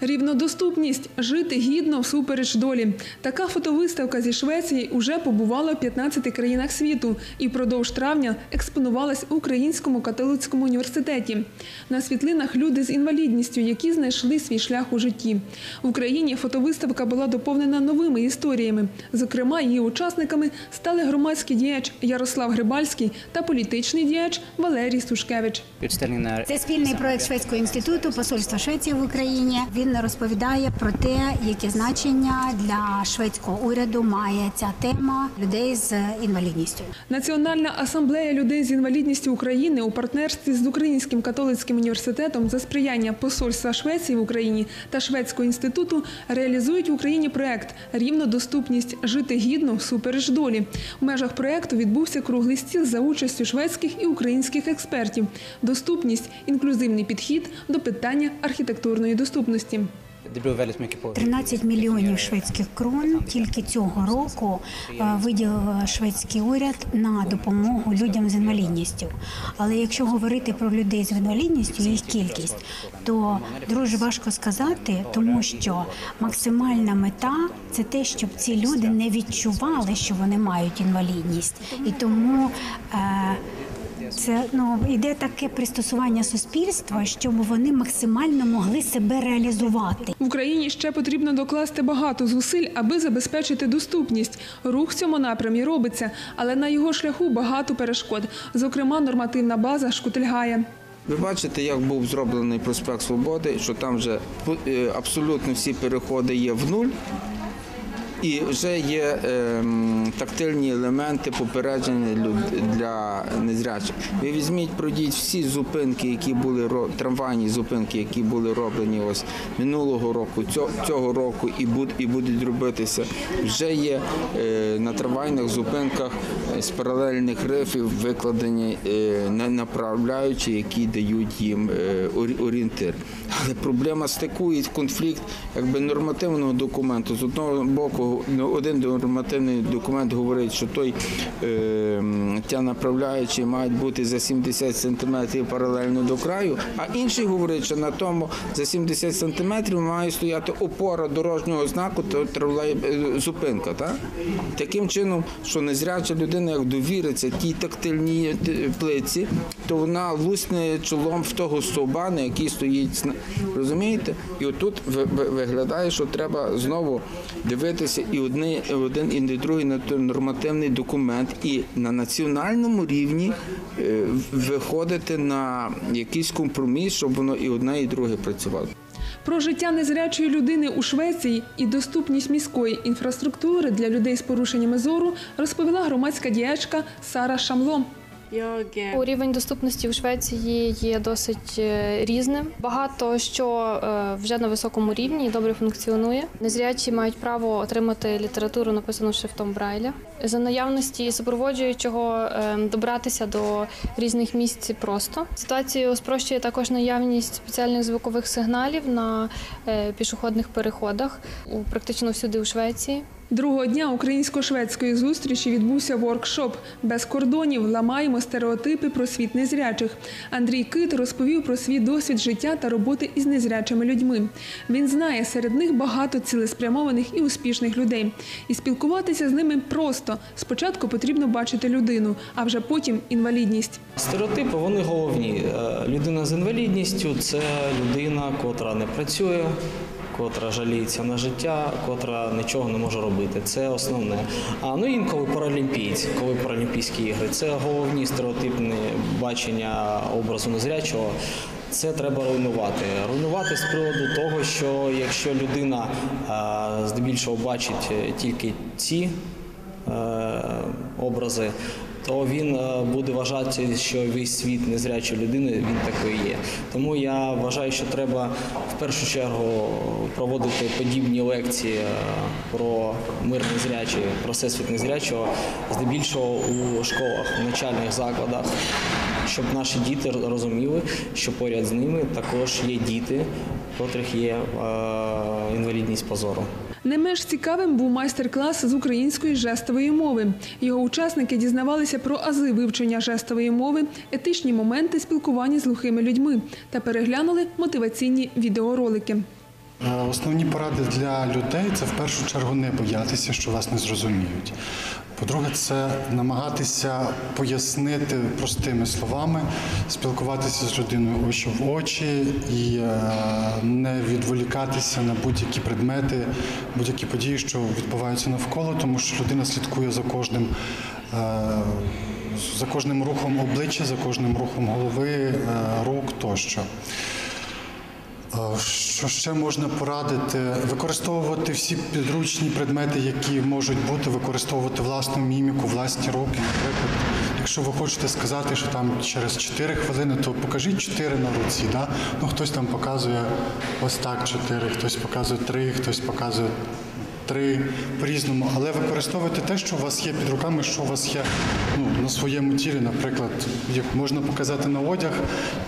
Рівнодоступність жити гідно всупереч долі. Така фотовиставка зі Швеції уже побувала в 15 країнах світу і впродовж травня експонувалась у Українському католицькому університеті. На світлинах люди з інвалідністю, які знайшли свій шлях у житті. В Україні фотовиставка була доповнена новими історіями. Зокрема, її учасниками стали громадський діяч Ярослав Грибальський та політичний діяч Валерій Сушкевич. Це спільний проект Шведського інституту Посольства Швеції в Україні. Він розповідає про те, яке значення для шведського уряду має ця тема людей з інвалідністю. Національна асамблея людей з інвалідністю України у партнерстві з Українським католицьким університетом за сприяння Посольства Швеції в Україні та Шведського інституту реалізують в Україні проект Рівно доступність жити гідно всупереч долі. В межах проекту відбувся круглий стіл за участю шведських і українських експертів. Доступність інклюзивний підхід до питання архітектурної доступності. Det beror väldigt mycket på 13 мільйонів шведських крон тільки цього року е, виділив шведський уряд на допомогу людям з інвалідністю. Але якщо говорити про людей з інвалідністю, їх кількість, то дуже важко сказати, тому що максимальна мета це те, щоб ці люди не відчували, що вони мають інвалідність, і тому. Е, це ну іде таке пристосування суспільства, щоб вони максимально могли себе реалізувати. В Україні ще потрібно докласти багато зусиль, аби забезпечити доступність. Рух в цьому напрямі робиться, але на його шляху багато перешкод. Зокрема, нормативна база шкутильгає. Ви бачите, як був зроблений проспект Свободи, що там вже е, абсолютно всі переходи є в нуль. І вже є ем, тактильні елементи попередження для незрячих. Ви візьміть, пройдіть всі зупинки, які були трамвайні зупинки, які були роблені ось минулого року, цього, цього року і, буд, і будуть робитися. Вже є е, на трамвайних зупинках з паралельних рифів викладені е, на- направляючі, які дають їм е, орі- орієнтир. Але проблема стикує конфлікт якби нормативного документу. З одного боку, один нормативний документ говорить, що той е, м, ті мають бути за 70 сантиметрів паралельно до краю, а інший говорить, що на тому за 70 сантиметрів має стояти опора дорожнього знаку та е, зупинка. Так? Таким чином, що незряча людина, як довіриться тій тактильній е, плиці, то вона лусне чолом в того стовба, на який стоїть Розумієте? І отут ви- ви- виглядає, що треба знову дивитися і одне, один, і другий нормативний документ, і на національному рівні е, виходити на якийсь компроміс, щоб воно і одне, і друге працювало. Про життя незрячої людини у Швеції і доступність міської інфраструктури для людей з порушеннями зору розповіла громадська діячка Сара Шамло. У рівень доступності у Швеції є досить е, різним. Багато що е, вже на високому рівні і добре функціонує. Незрячі мають право отримати літературу, написану шрифтом Брайля. За наявності супроводжуючого е, добратися до різних місць просто. Ситуацію спрощує також наявність спеціальних звукових сигналів на пішохідних переходах у практично всюди у Швеції. Другого дня українсько-шведської зустрічі відбувся воркшоп без кордонів. Ламаємо стереотипи про світ незрячих. Андрій Кит розповів про свій досвід життя та роботи із незрячими людьми. Він знає, серед них багато цілеспрямованих і успішних людей. І спілкуватися з ними просто. Спочатку потрібно бачити людину, а вже потім інвалідність. Стереотипи вони головні. Е, Людина з інвалідністю це людина, котра не працює, котра жаліється на життя, котра нічого не може робити. Це основне. А ну інколи паралімпійці, коли паралімпійські ігри, це головні стереотипні бачення образу незрячого. Це треба руйнувати. Руйнувати з приводу того, що якщо людина здебільшого бачить тільки ці е, образи, то він е, буде вважати, що весь світ незрячої людини він такий є. Тому я вважаю, що треба в першу чергу проводити подібні лекції е, про мир незрячий, про всесвіт незрячого, здебільшого у школах, в навчальних закладах. Щоб наші діти розуміли, що поряд з ними також є діти, котрих є е, інвалідність по зору. Не менш цікавим був майстер-клас з української жестової мови. Його учасники дізнавалися про ази вивчення жестової мови, етичні моменти спілкування з глухими людьми та переглянули мотиваційні відеоролики. Е, Основні поради для людей це в першу чергу не боятися, що вас не зрозуміють. По-друге, це намагатися пояснити простими словами, спілкуватися з людиною очі в очі і е, не відволікатися на будь-які предмети, будь-які події, що відбуваються навколо, тому що людина слідкує за кожним. е, За кожним рухом обличчя, за кожним рухом голови, е, рук тощо. Що ще можна порадити? Використовувати всі підручні предмети, які можуть бути, використовувати власну міміку, власні руки. Наприклад, якщо ви хочете сказати, що там через 4 хвилини, то покажіть 4 на руці. Да? Ну, хтось там показує ось так 4, хтось показує 3, хтось показує три по-різному, але використовуйте те, що у вас є під руками, що у вас є ну, на своєму тілі. Наприклад, як можна показати на одяг,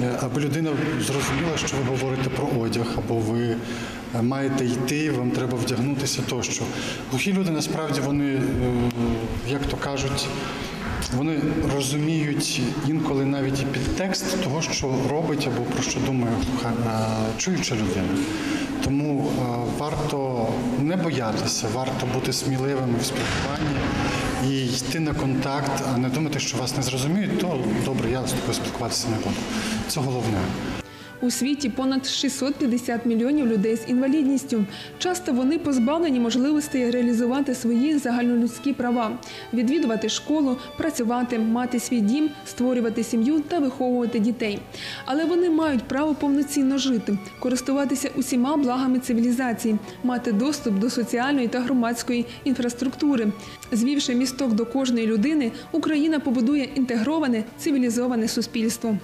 е, аби людина зрозуміла, що ви говорите про одяг, або ви е, маєте йти, вам треба вдягнутися тощо. Глухі люди насправді вони, е, як то кажуть, вони розуміють інколи навіть і підтекст того, що робить або про що думає е, чуюча людина. Тому е, варто не боятися, варто бути сміливими в спілкуванні і йти на контакт, а не думати, що вас не зрозуміють, то добре, я з тобою спілкуватися не буду. Це головне. У світі понад 650 мільйонів людей з інвалідністю. Часто вони позбавлені можливості реалізувати свої загальнолюдські права, відвідувати школу, працювати, мати свій дім, створювати сім'ю та виховувати дітей. Але вони мають право повноцінно жити, користуватися усіма благами цивілізації, мати доступ до соціальної та громадської інфраструктури. Звівши місток до кожної людини, Україна побудує інтегроване цивілізоване суспільство.